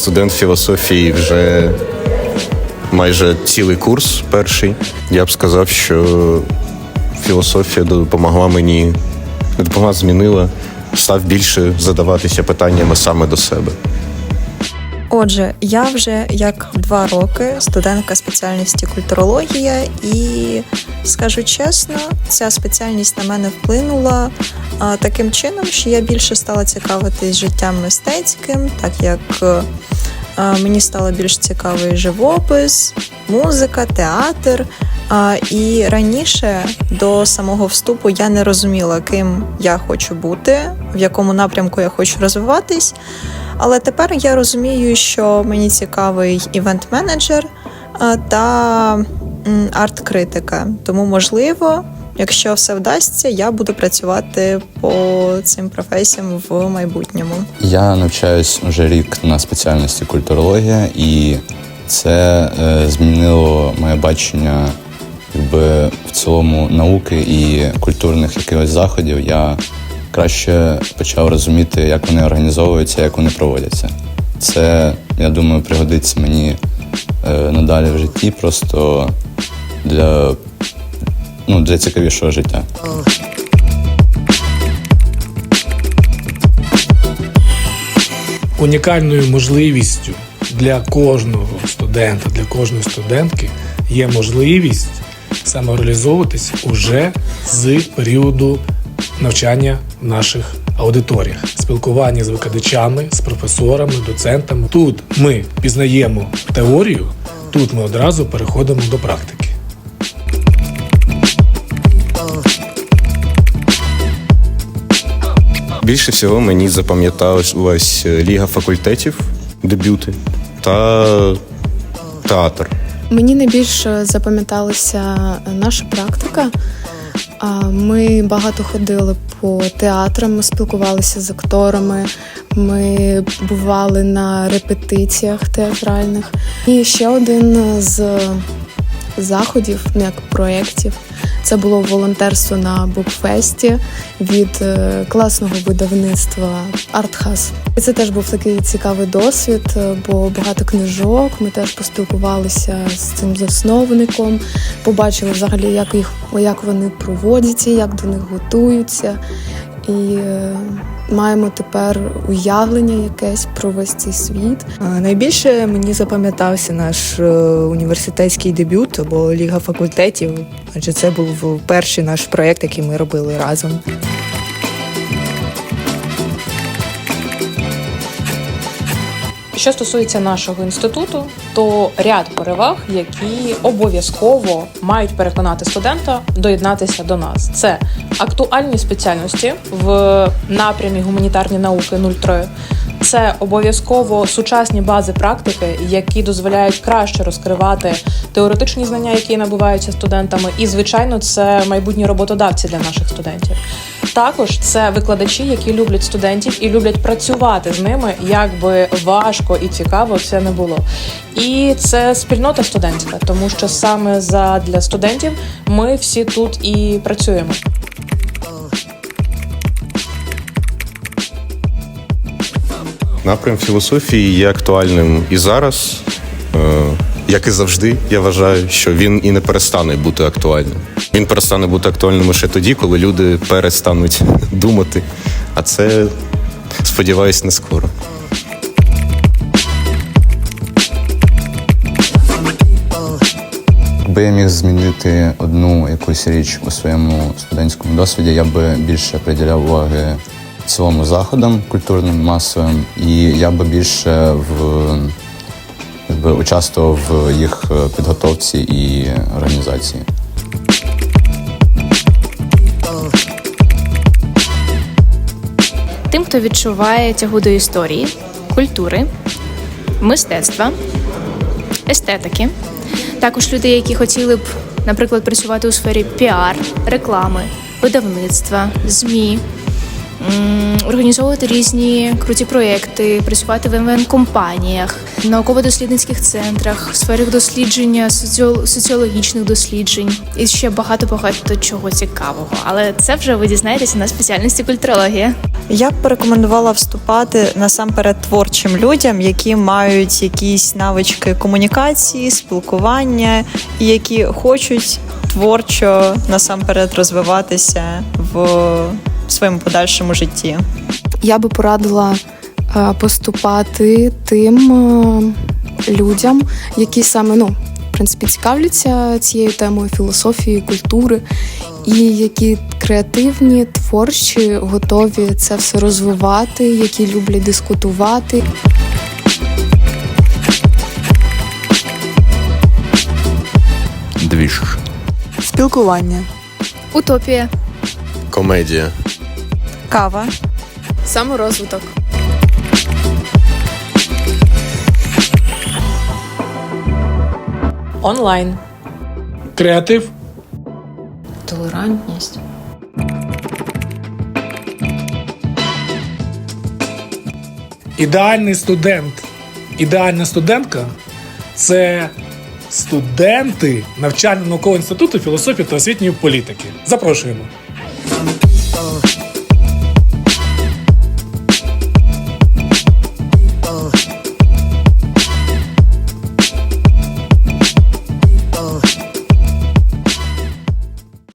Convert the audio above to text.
студент філософії вже майже цілий курс перший. Я б сказав, що філософія допомогла мені, допомогла, змінила, став більше задаватися питаннями саме до себе. Отже, я вже як два роки студентка спеціальності культурологія, і скажу чесно, ця спеціальність на мене вплинула таким чином, що я більше стала цікавитись життям мистецьким, так як е, мені стало більш цікавий живопис, музика, театр. І раніше до самого вступу я не розуміла, ким я хочу бути, в якому напрямку я хочу розвиватись. Але тепер я розумію, що мені цікавий івент-менеджер та арт-критика. Тому, можливо, якщо все вдасться, я буду працювати по цим професіям в майбутньому. Я навчаюсь вже рік на спеціальності культурологія, і це е, змінило моє бачення якби, в цілому науки і культурних якихось заходів. Я краще почав розуміти, як вони організовуються, як вони проводяться. Це, я думаю, пригодиться мені е, надалі в житті, просто для, ну, для цікавішого життя. унікальною можливістю для кожного студента, для кожної студентки є можливість самореалізовуватись уже з періоду навчання в наших аудиторіях, спілкування з викладачами, з професорами, доцентами. Тут ми пізнаємо теорію, тут ми одразу переходимо до практики. Більше всього мені запам'яталась Ліга факультетів, дебюти та театр. Мені найбільше запам'яталася наша практика. Ми багато ходили по театрам, ми спілкувалися з акторами, ми бували на репетиціях театральних. І ще один з заходів, ну як проєктів, це було волонтерство на букфесті від е, класного видавництва Артхас. І це теж був такий цікавий досвід, е, бо багато книжок. Ми теж поспілкувалися з цим засновником, побачили взагалі, як їх як вони проводяться, як до них готуються. І е, маємо тепер уявлення якесь про весь цей світ. Найбільше мені запам'ятався наш е, університетський дебют або Ліга факультетів, адже це був перший наш проєкт, який ми робили разом. Що стосується нашого інституту, то ряд переваг, які обов'язково мають переконати студента доєднатися до нас. Це актуальні спеціальності в напрямі гуманітарні науки 03, це обов'язково сучасні бази практики, які дозволяють краще розкривати теоретичні знання, які набуваються студентами, і звичайно, це майбутні роботодавці для наших студентів. Також це викладачі, які люблять студентів і люблять працювати з ними, як би важко і цікаво це не було. І це спільнота студентська, тому що саме задля студентів ми всі тут і працюємо. Напрям філософії є актуальним і зараз, е, як і завжди. Я вважаю, що він і не перестане бути актуальним. Він перестане бути актуальним лише тоді, коли люди перестануть думати. А це, сподіваюсь, не скоро. Якби я міг змінити одну якусь річ у своєму студентському досвіді, я би більше приділяв уваги цілому заходам культурним, масовим, і я би більше в якби, участвував в їх е, підготовці і організації. Тим, хто відчуває тягу до історії, культури, мистецтва, естетики. Також людей, які хотіли б, наприклад, працювати у сфері піар, реклами, видавництва, ЗМІ, організовувати різні круті проекти, працювати в МВН-компаніях, науково-дослідницьких центрах, в сферах дослідження соціо- соціологічних досліджень і ще багато багато чого цікавого. Але це вже ви дізнаєтеся на спеціальності культурологія. Я б порекомендувала вступати насамперед творчим людям, які мають якісь навички комунікації, спілкування і які хочуть творчо насамперед розвиватися в своєму подальшому житті. Я би порадила е, поступати тим е, людям, які саме ну, в принципі, цікавляться цією темою філософії, культури, і які креативні, творчі, готові це все розвивати, які люблять дискутувати. Двіж. Спілкування. Утопія. Комедія. Кава, Саморозвиток. Онлайн. Креатив. Толерантність. Ідеальний студент, ідеальна студентка це студенти навчально-наукового інституту філософії та освітньої політики. Запрошуємо.